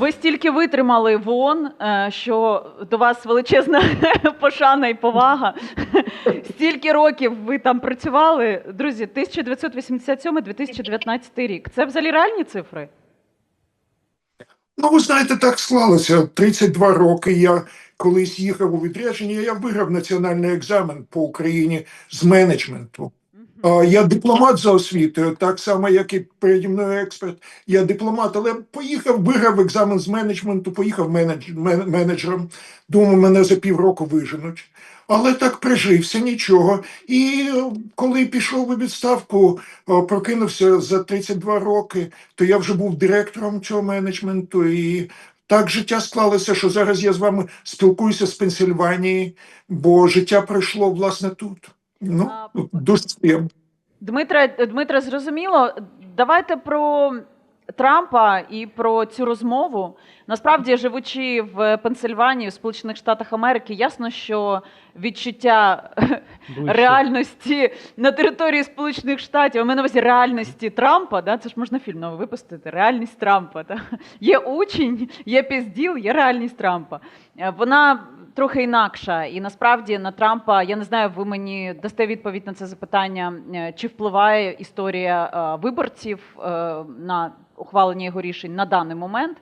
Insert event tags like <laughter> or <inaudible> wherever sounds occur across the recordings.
ви стільки витримали в ООН, е, що до вас величезна <laughs> пошана і повага. <laughs> Стільки років ви там працювали. Друзі, 1987-2019 рік. Це взагалі реальні цифри? Ну, ви знаєте, так склалося. 32 роки я колись їхав у відрядження, я виграв національний екзамен по Україні з менеджменту. Я дипломат за освітою, так само, як і переді мною експерт. Я дипломат, але поїхав, виграв екзамен з менеджменту, поїхав менедж, менеджером. Думав, мене за півроку виженуть. Але так прижився, нічого. І е, коли пішов у відставку, е, прокинувся за 32 роки, то я вже був директором цього менеджменту. І так життя склалося, що зараз я з вами спілкуюся з Пенсильванії, бо життя пройшло власне тут. Ну, дуже приємно. Дмитре, Дмитре, зрозуміло. Давайте про Трампа і про цю розмову. Насправді, живучи в Пенсильванії, в Сполучених Штатах Америки, ясно, що відчуття Ближче. реальності на території Сполучених Штатів, а ми на увазі реальності Трампа, да? це ж можна фільм новий випустити. Реальність Трампа. Да? Є учень, є пізділ, є реальність Трампа. Е, Вона трохи інакша. І насправді на Трампа, я не знаю, ви мені дасте відповідь на це запитання, е, чи впливає історія е, виборців е, на ухвалення його рішень на даний момент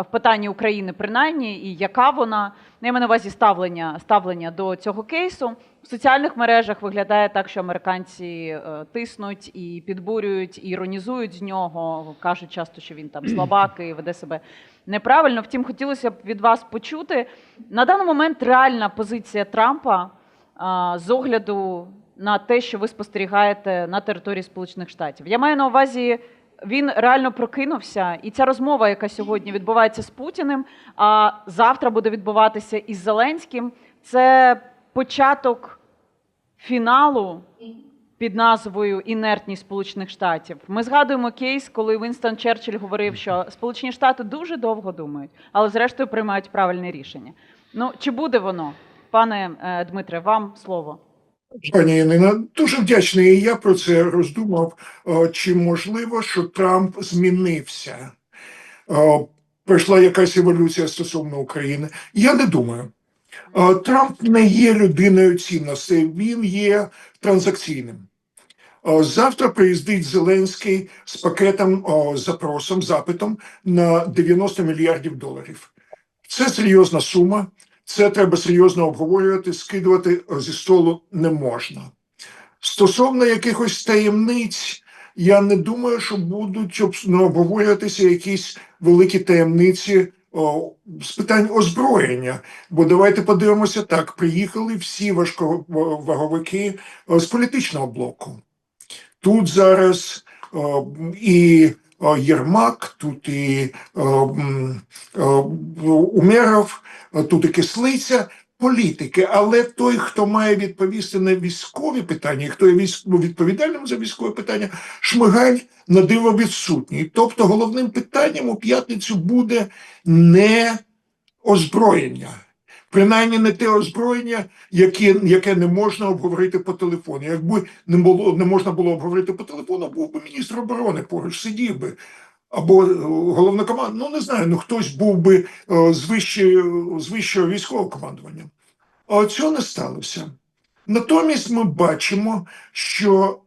в питанні України, принаймні, і яка вона Ну, я на увазі ставлення, ставлення до цього кейсу. В соціальних мережах виглядає так, що американці е, тиснуть і підбурюють, і іронізують з нього. кажуть часто, що він там слабак і веде себе неправильно. Втім, хотілося б від вас почути на даний момент реальна позиція Трампа а, з огляду на те, що ви спостерігаєте на території Сполучених Штатів. Я маю на увазі. Він реально прокинувся, і ця розмова, яка сьогодні відбувається з Путіним, а завтра буде відбуватися із Зеленським. Це початок фіналу під назвою Інертність Сполучених Штатів. Ми згадуємо кейс, коли Вінстон Черчилль говорив, що Сполучені Штати дуже довго думають, але зрештою приймають правильне рішення. Ну чи буде воно, пане е, Дмитре, вам слово? Пані Янина, дуже вдячний. Я про це роздумав. Е, Чи можливо, що Трамп змінився? Е, Пройшла якась еволюція стосовно України? Я не думаю. Е, Трамп не є людиною цінностей, він є транзакційним. Завтра приїздить Зеленський з пакетом, запросом, запитом на 90 мільярдів доларів. Це серйозна сума. Це треба серйозно обговорювати, скидувати зі столу не можна. Стосовно якихось таємниць, я не думаю, що будуть ну, обговорюватися якісь великі таємниці о, з питань озброєння. Бо давайте подивимося так: приїхали всі важковаговики з політичного блоку. Тут зараз о, і Єрмак, тут і м, о, Умеров, тут і Кислиця, політики. Але той, хто має відповісти на військові питання, хто є військ- відповідальним за військові питання, Шмигаль на диво відсутній. Тобто головним питанням у п'ятницю буде не озброєння. Принаймні не те озброєння, яке, яке не можна обговорити по телефону. Якби не було не можна було обговорити по телефону, був би міністр оборони поруч сидів би. Або е, головнокоманд, ну не знаю, ну хтось був би е, з, вищої, з вищого військового командування. А цього не сталося. Натомість ми бачимо, що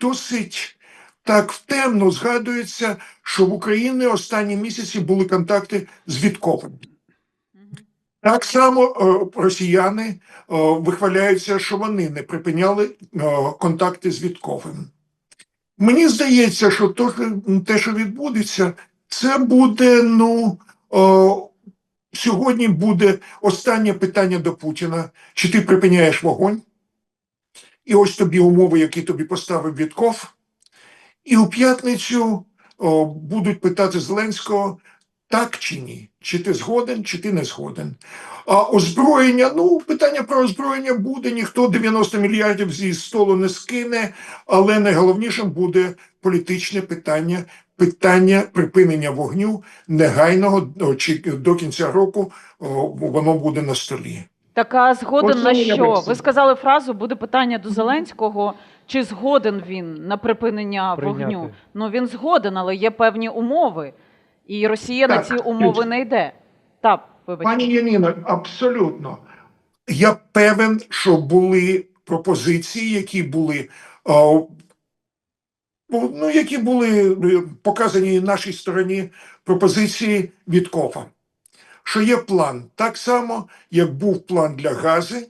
досить так темно згадується, що в Україні останні місяці були контакти з Вітковим. Так само е, росіяни е, вихваляються, що вони не припиняли е, контакти з Вітковим. Мені здається, що те, що відбудеться, це буде, ну, сьогодні буде останнє питання до Путіна: чи ти припиняєш вогонь? І ось тобі умови, які тобі поставив Вітков. І у п'ятницю будуть питати Зеленського, так чи ні? Чи ти згоден, чи ти не згоден? А озброєння, ну, питання про озброєння буде, ніхто 90 мільярдів зі столу не скине, але найголовнішим буде політичне питання, питання припинення вогню негайного чи до кінця року воно буде на столі. Така згоден Ось на що? Ви сказали фразу, буде питання до Зеленського. Чи згоден він на припинення Прийняти. вогню? Ну він згоден, але є певні умови. І Росія на ці умови не йде. Так, вибачте. Пані Яніно, абсолютно. Я певен, що були пропозиції, які були, о, ну, які були е, показані нашій стороні пропозиції від КОФа. Що є план. Так само, як був план для Гази,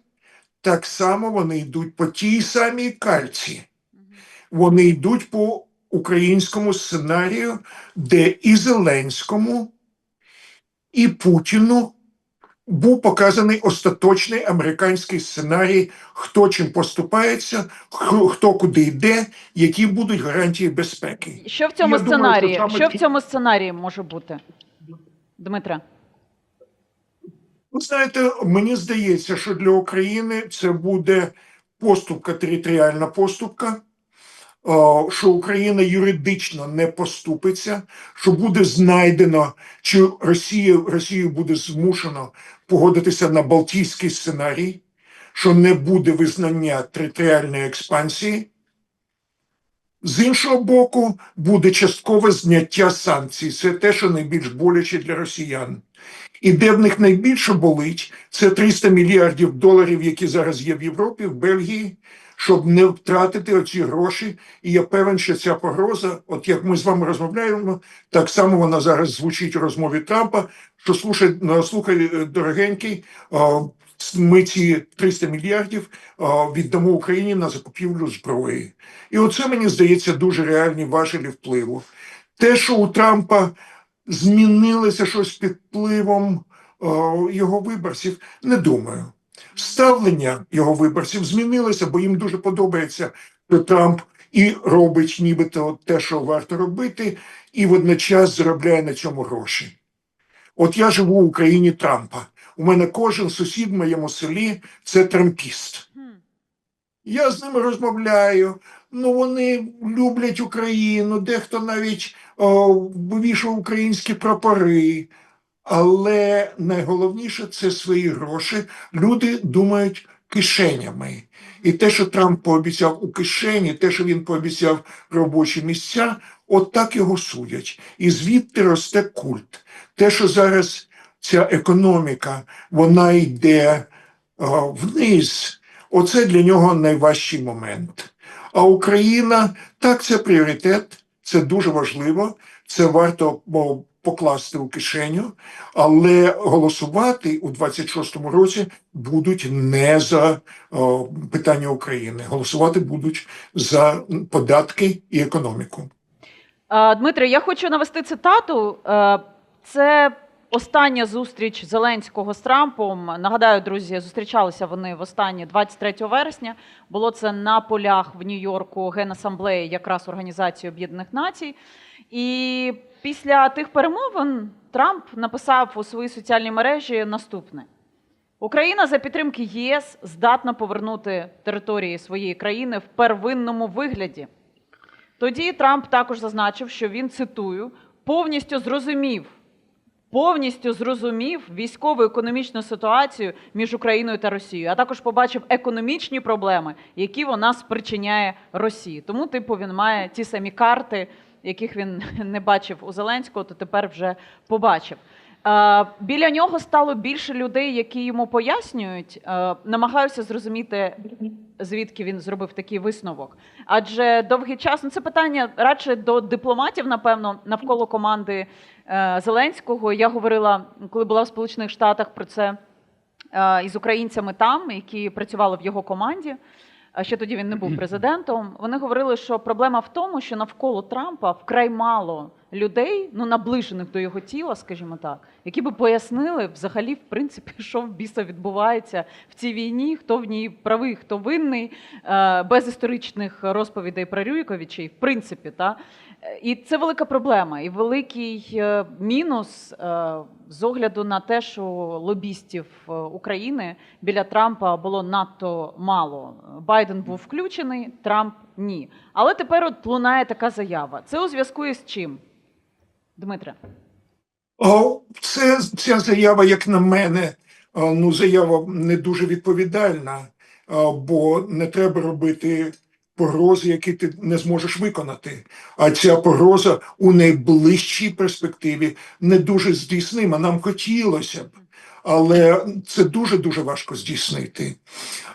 так само вони йдуть по тій самій кальці. Вони йдуть по українському сценарію, де і Зеленському, і Путіну був показаний остаточний американський сценарій, хто чим поступається, хто, куди йде, які будуть гарантії безпеки. Що в цьому Я думаю, сценарії? що саме що в цьому сценарії може бути? Дмитре? Ви знаєте, мені здається, що для України це буде поступка, територіальна поступка, що Україна юридично не поступиться, що буде знайдено, чи Росія, Росію буде змушено погодитися на Балтійський сценарій, що не буде визнання територіальної експансії. З іншого боку, буде часткове зняття санкцій. Це те, що найбільш боляче для росіян. І де в них найбільше болить, це 300 мільярдів доларів, які зараз є в Європі, в Бельгії, щоб не втратити оці гроші. І я певен, що ця погроза, от як ми з вами розмовляємо, так само вона зараз звучить у розмові Трампа. Що слушай, ну, слухай, е, дорогенький, ми ці 300 мільярдів віддамо Україні на закупівлю зброї. І оце мені здається дуже реальні важелі впливу. Те, що у Трампа змінилося щось під впливом його виборців, не думаю. Ставлення його виборців змінилося, бо їм дуже подобається, що Трамп і робить нібито те, що варто робити, і водночас заробляє на цьому гроші. От я живу в Україні Трампа. У мене кожен сусід в моєму селі це трампіст. Я з ними розмовляю. Ну вони люблять Україну, дехто навіть о, вивішував українські прапори. Але найголовніше це свої гроші. Люди думають кишенями. І те, що Трамп пообіцяв у кишені, те, що він пообіцяв робочі місця, от так його судять. І звідти росте культ. Те, що зараз ця економіка, вона йде о, вниз. Оце для нього найважчий момент. А Україна так, це пріоритет, це дуже важливо, це варто покласти у кишеню, але голосувати у 26-му році будуть не за о, питання України. Голосувати будуть за податки і економіку. Дмитре, я хочу навести цитату. Е, Це остання зустріч Зеленського з Трампом. Нагадаю, друзі, зустрічалися вони в останнє 23 вересня. Було це на полях в Нью-Йорку Генасамблеї, якраз Організації Об'єднаних Націй. І після тих перемовин Трамп написав у своїй соціальній мережі наступне: Україна за підтримки ЄС здатна повернути території своєї країни в первинному вигляді. Тоді Трамп також зазначив, що він цитую повністю зрозумів. Повністю зрозумів військово-економічну ситуацію між Україною та Росією, а також побачив економічні проблеми, які вона спричиняє Росії. Тому, типу, він має ті самі карти, яких він <laughs> не бачив у Зеленського, то тепер вже побачив. Е, Біля нього стало більше людей, які йому пояснюють. Е, Намагаюся зрозуміти, звідки він зробив такий висновок. Адже довгий час ну це питання радше до дипломатів, напевно, навколо команди е, Зеленського. Я говорила, коли була в Сполучених Штатах про це із українцями там, які працювали в його команді. А Ще тоді він не був президентом. Вони говорили, що проблема в тому, що навколо Трампа вкрай мало людей, ну наближених до його тіла, скажімо так, які би пояснили взагалі, в принципі, <laughs> що в біса відбувається в цій війні, хто в ній правий, хто винний, е, без історичних розповідей про Рюйковича, і в принципі, та і це велика проблема, і великий е, мінус е, з огляду на те, що лобістів е, України біля Трампа було надто мало. Байден був включений, Трамп ні. Але тепер от лунає така заява. Це у зв'язку із чим? Дмитре. О, Це ця заява, як на мене, ну заява не дуже відповідальна, бо не треба робити погрози, які ти не зможеш виконати. А ця погроза у найближчій перспективі не дуже здійснима. Нам хотілося б, але це дуже дуже важко здійснити.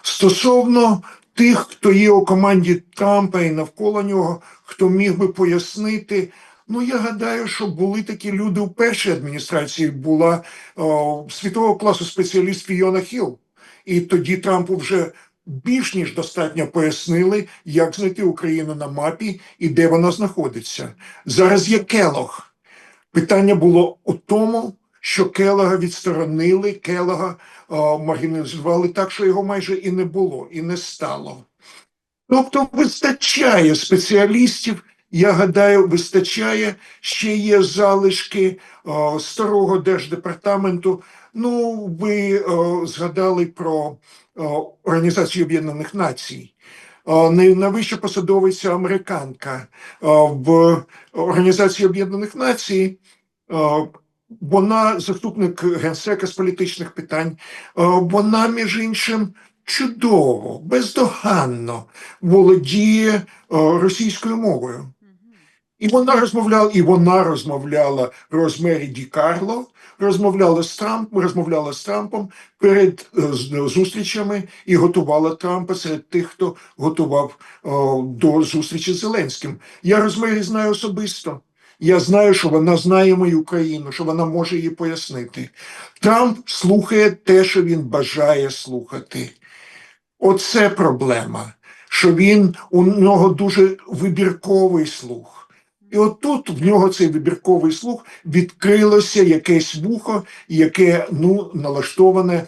Стосовно тих, хто є у команді Трампа і навколо нього, хто міг би пояснити. Ну, я гадаю, що були такі люди у першій адміністрації. Була о, світового класу спеціаліст Фіона Хіл. І тоді Трампу вже більш ніж достатньо пояснили, як знайти Україну на мапі і де вона знаходиться. Зараз є Келог. Питання було у тому, що Келога відсторонили, Келога о, маргіналізували так, що його майже і не було, і не стало. Тобто вистачає спеціалістів, я гадаю, вистачає, ще є залишки о, старого держдепартаменту. Ну, ви о, згадали про о, Організацію Об'єднаних Націй. Найвища посадовиця американка о, в Організації Об'єднаних Націй. о, Вона заступник генсека з політичних питань. О, Вона, між іншим, чудово, бездоганно володіє російською мовою. І вона розмовляла, і вона розмовляла Розмері Ді Карло, розмовляла з Трампом, розмовляла з Трампом перед е, зустрічами і готувала Трампа серед тих, хто готував о, до зустрічі з Зеленським. Я Розмері знаю особисто. Я знаю, що вона знає мою країну, що вона може її пояснити. Трамп слухає те, що він бажає слухати. Оце проблема, що він у нього дуже вибірковий слух. І отут в нього цей вибірковий слух відкрилося якесь вухо, яке ну налаштоване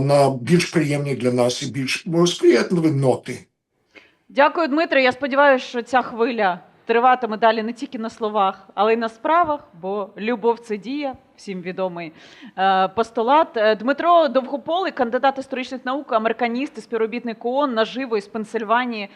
на більш приємні для нас і більш сприятливі ноти. Дякую, Дмитро. Я сподіваюся, що ця хвиля триватиме далі не тільки на словах, але й на справах, бо любов це дія, всім відомий е, постулат. Е, Дмитро Довгополий, кандидат історичних наук, американіст і співробітник ООН наживо із Пенсильванії